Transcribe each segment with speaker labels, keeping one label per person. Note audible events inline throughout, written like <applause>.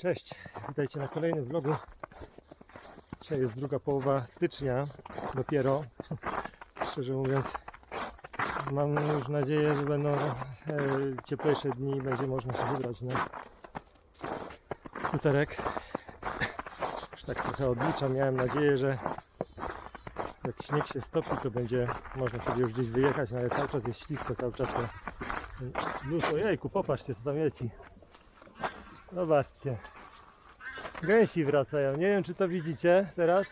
Speaker 1: Cześć, witajcie na kolejnym vlogu. Dzisiaj jest druga połowa stycznia, dopiero. Szczerze mówiąc, mam już nadzieję, że będą e, cieplejsze dni i będzie można się wybrać na skuterek. Już tak trochę odliczam, miałem nadzieję, że jak śnieg się stopi, to będzie można sobie już gdzieś wyjechać, no ale cały czas jest ślisko, cały czas to luz, ojejku, popatrzcie co tam leci. Zobaczcie. Gęsi wracają. Nie wiem, czy to widzicie teraz.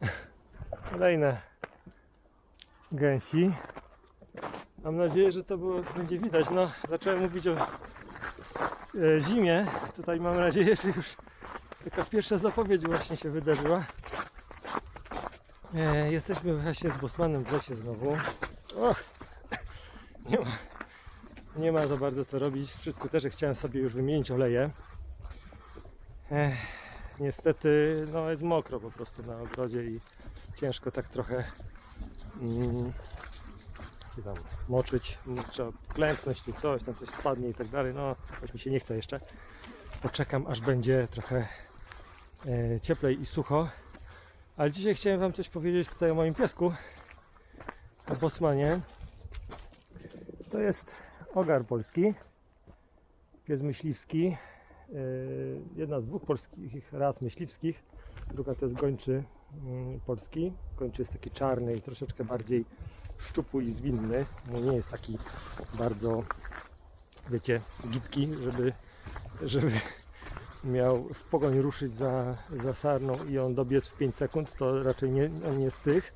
Speaker 1: <laughs> Kolejne gęsi. Mam nadzieję, że to było, będzie widać. No, zacząłem mówić o e, zimie. Tutaj mam nadzieję, że już taka pierwsza zapowiedź właśnie się wydarzyła. E, jesteśmy właśnie z Bosmanem w lesie znowu. Och, nie, ma, nie ma za bardzo co robić. Wszystko też chciałem sobie już wymienić oleje. E, niestety no, jest mokro po prostu na ogrodzie i ciężko tak trochę mm, tam moczyć. Trzeba klęknąć czy coś, tam coś spadnie i tak dalej. No, choć mi się nie chce jeszcze. Poczekam aż będzie trochę e, cieplej i sucho. Ale dzisiaj chciałem Wam coś powiedzieć tutaj o moim piesku, o Bosmanie. To jest ogar polski, pies myśliwski. Yy, Jedna z dwóch polskich ras myśliwskich, druga to jest gończy mm, polski. Gończy jest taki czarny i troszeczkę bardziej szczupły i zwinny. No nie jest taki bardzo, wiecie, gibki, żeby, żeby miał w pogoń ruszyć za, za sarną i on dobiec w 5 sekund, to raczej nie, nie z tych.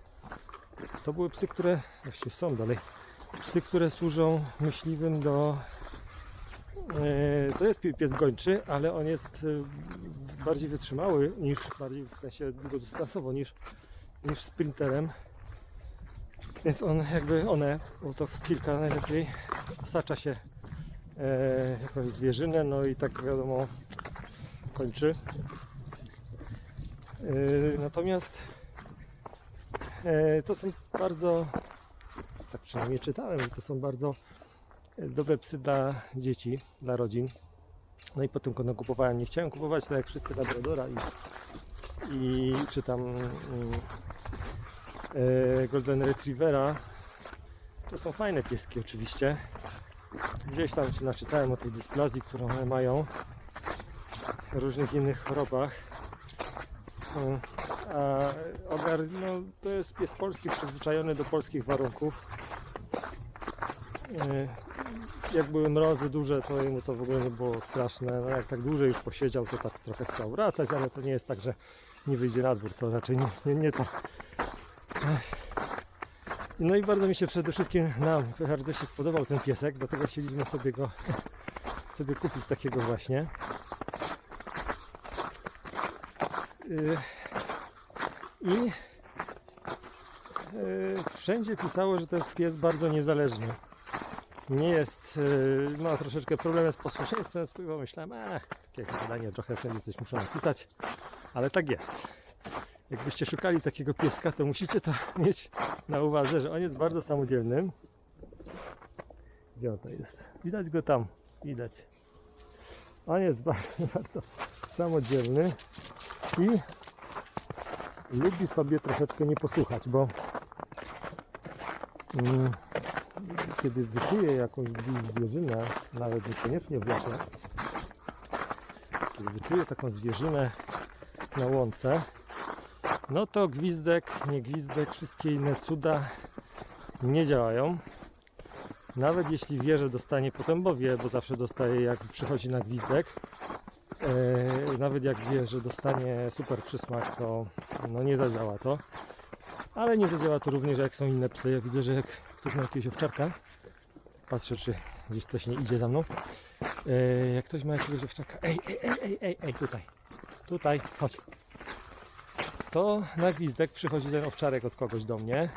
Speaker 1: To były psy, które właściwie są dalej. Psy, które służą myśliwym do. e, To jest pie- pies gończy, ale on jest e, bardziej wytrzymały niż bardziej w sensie długodystansowo niż, niż sprinterem. Więc on jakby one, bo to kilka najlepiej osacza się e, jakąś zwierzynę, no i tak wiadomo kończy. Yy, Natomiast e, to są bardzo, tak przynajmniej czytałem, to są bardzo e, dobre psy dla dzieci, dla rodzin. No i potem go nakupowałem. Nie chciałem kupować tak jak wszyscy Labradora i, i czy tam mm, e, Golden Retrievera. To są fajne pieski oczywiście. Gdzieś tam się naczytałem o tej dysplazji, którą one mają różnych innych chorobach. A ogar, no, to jest pies polski przyzwyczajony do polskich warunków. E, Jak były mrozy duże, to jemu to w ogóle nie było straszne. No, jak tak dłużej już posiedział, to tak trochę chciał wracać, ale to nie jest tak, że nie wyjdzie na dwór. To raczej nie, nie, nie to. No i bardzo mi się przede wszystkim nam bardzo się spodobał ten piesek, dlatego chcieliśmy sobie go <laughs> sobie kupić takiego właśnie. Y, I y, wszędzie pisało, że to jest pies bardzo niezależny. Nie jest, y, ma troszeczkę problemy z posłuszeństwem, z tego myślałem, ach, takie zadanie trochę wszędzie coś muszę napisać, ale tak jest. Jakbyście szukali takiego pieska, to musicie to <laughs> mieć na uwadze, że on jest bardzo samodzielnym. Gdzie on to jest? Widać go tam, widać. On jest <laughs> bardzo, bardzo samodzielny i lubi sobie troszeczkę nie posłuchać, bo mm, kiedy wyczuje jakąś zwierzynę, nawet niekoniecznie w lesie, kiedy wyczuje taką zwierzynę na łące, no to gwizdek, nie gwizdek, wszystkie inne cuda nie działają. Nawet jeśli wie, że dostanie potem, bo wie, bo zawsze dostaje jak przychodzi na gwizdek, e, nawet jak wie, że dostanie super przysmak, to no nie zadziała to. Ale nie zadziała to również jak są inne psy. Ja widzę, że jak ktoś ma jakiegoś owczarka, patrzę czy gdzieś ktoś nie idzie za mną, e, jak ktoś ma jakiegoś owczarka, ej, ej, ej, ej, ej, ej, tutaj, tutaj, chodź. To na gwizdek przychodzi ten owczarek od kogoś do mnie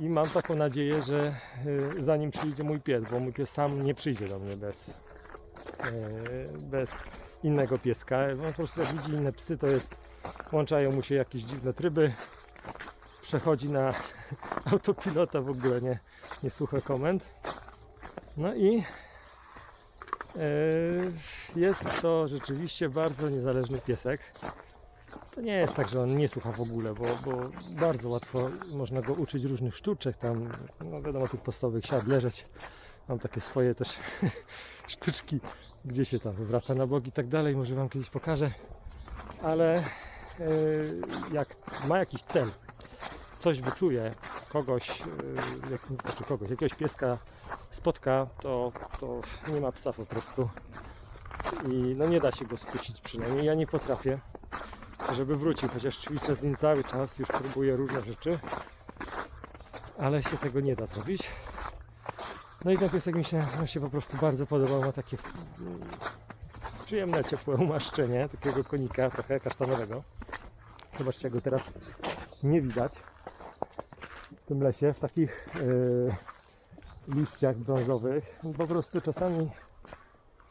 Speaker 1: i mam taką nadzieję, że y, zanim przyjdzie mój pies, bo mój pies sam nie przyjdzie do mnie bez, y, bez innego pieska. On po prostu jak widzi inne psy, to jest, włączają mu się jakieś dziwne tryby, przechodzi na <laughs> autopilota, w ogóle nie, nie słucha komend. No i e, jest to rzeczywiście bardzo niezależny piesek. To nie jest tak, że on nie słucha w ogóle, bo, bo bardzo łatwo można go uczyć różnych sztuczek, tam, no wiadomo, tych podstawowych siad, leżeć. Mam takie swoje też <laughs> sztuczki, gdzie się tam wywraca na bok i tak dalej, może Wam kiedyś pokażę. Ale e, jak ma jakiś cel, coś wyczuje, kogoś, e, jak, znaczy kogoś, jakiegoś pieska spotka, to, to nie ma psa po prostu. I no nie da się go skusić przynajmniej. Ja nie potrafię, żeby wrócił, chociaż ćwiczę z nim cały czas, już próbuję różne rzeczy, ale się tego nie da zrobić. No i ten piesek mi się, mi się po prostu bardzo podobał, ma takie mm, przyjemne, ciepłe umaszczenie, takiego konika trochę kasztanowego. Zobaczcie, go teraz nie widać w tym lesie, w takich yy, liściach brązowych. Po prostu czasami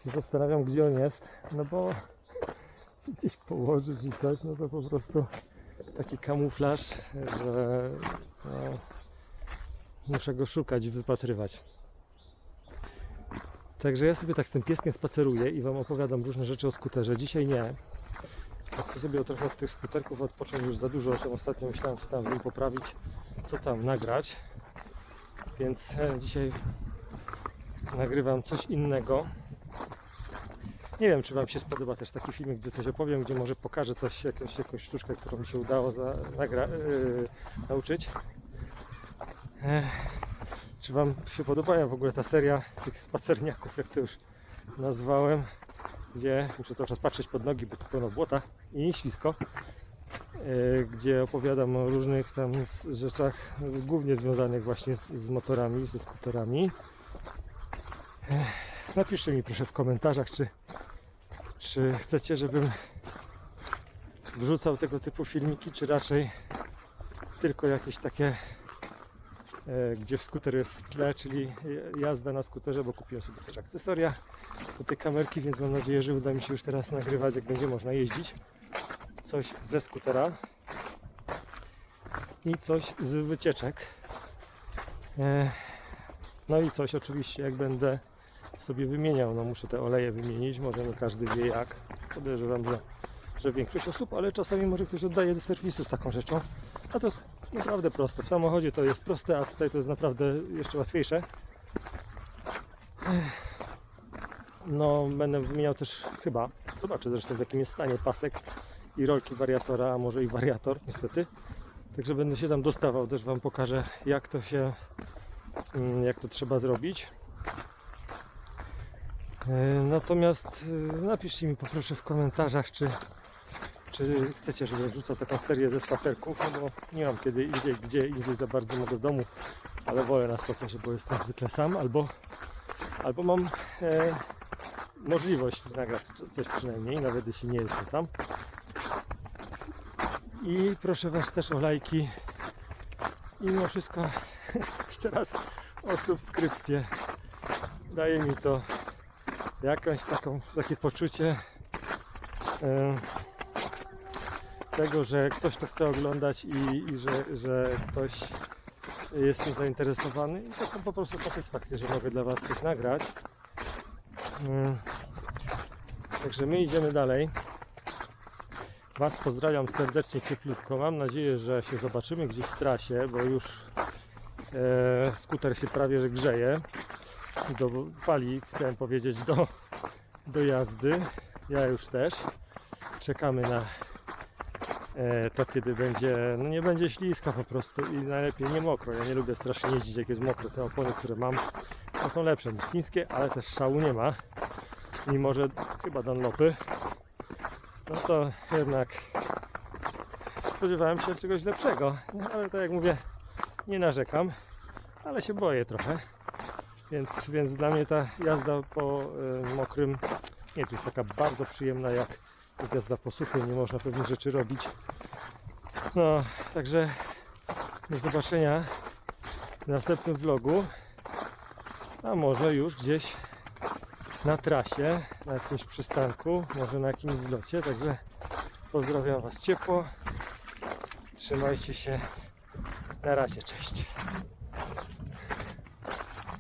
Speaker 1: się zastanawiam, gdzie on jest, no bo się gdzieś położyć i coś, no to po prostu taki kamuflaż, że no, muszę go szukać wypatrywać. Także ja sobie tak z tym pieskiem spaceruję i Wam opowiadam różne rzeczy o skuterze. Dzisiaj nie. Chcę sobie trochę z tych skuterków odpocząć już za dużo. Tam ostatnio myślałem, co tam w nim poprawić, co tam nagrać. Więc e, dzisiaj nagrywam coś innego. Nie wiem, czy Wam się spodoba też taki filmik, gdzie coś opowiem, gdzie może pokażę coś, jakąś, jakąś sztuczkę, którą mi się udało za, nagra, yy, nauczyć. Ech, czy Wam się podobają w ogóle ta seria tych spacerniaków, jak to już nazwałem, gdzie muszę cały czas patrzeć pod nogi, bo tu pełno błota i ślisko, yy, gdzie opowiadam o różnych tam rzeczach, głównie związanych właśnie z, z motorami, ze skuterami. Ech, Napiszcie mi proszę w komentarzach, czy, czy chcecie, żebym wrzucał tego typu filmiki, czy raczej tylko jakieś takie, e, gdzie skuter jest w tle, czyli jazda na skuterze, bo kupiłem sobie też akcesoria do tej kamerki, więc mam nadzieję, że uda mi się już teraz nagrywać, jak będzie można jeździć. Coś ze skutera i coś z wycieczek. E, No i coś oczywiście, jak będę sobie wymieniał. No muszę te oleje wymienić, może nie każdy wie jak. Podejrzewam, że, że większość osób, ale czasami może ktoś oddaje do serwisu z taką rzeczą. A to jest naprawdę proste. W samochodzie to jest proste, a tutaj to jest naprawdę jeszcze łatwiejsze. No będę wymieniał też chyba, zobaczę zresztą w jakim jest stanie pasek i rolki wariatora, a może i wariator niestety. Także będę się tam dostawał, też Wam pokażę jak to się, mm, jak to trzeba zrobić. E, Natomiast e, napiszcie mi poproszę w komentarzach, czy, czy chcecie, żebym wrzucał taką serię ze spacerków, no bo nie mam kiedy indziej, gdzie indziej za bardzo mogę w domu, ale wolę na spacerze, bo jestem zwykle sam, albo, albo mam e, możliwość nagrać coś przynajmniej, nawet jeśli nie jestem sam. I proszę Was też o lajki i mimo wszystko <laughs> jeszcze raz o subskrypcję. Daje mi to jakąś taką, takie poczucie e, tego, że ktoś to chce oglądać i, i że, że ktoś jest tym zainteresowany i taką po prostu satysfakcję, że mogę dla Was coś nagrać. Mm. Także my idziemy dalej. Was pozdrawiam serdecznie, cieplutko. Mam nadzieję, że się zobaczymy gdzieś w trasie, bo już e, skuter się prawie że grzeje do fali, chciałem powiedzieć, do, do jazdy. Ja już też. Czekamy na to, kiedy będzie, no nie będzie śliska po prostu i najlepiej nie mokro. Ja nie lubię strasznie jeździć, jak jest mokro. Te opony, które mam, to są lepsze niż chińskie, ale też szału nie ma. Mimo, że chyba Dunlopy, no to jednak spodziewałem się czegoś lepszego. No, ale tak jak mówię, nie narzekam, ale się boję trochę. Więc, więc dla mnie ta jazda po e, mokrym nie jest taka bardzo przyjemna jak jak jazda po suchym. Nie można pewnych rzeczy robić. No, także do zobaczenia w następnym vlogu. A może już gdzieś na trasie, na jakimś przystanku, może na jakimś zlocie. Także pozdrawiam Was ciepło. Trzymajcie się Na razie, cześć.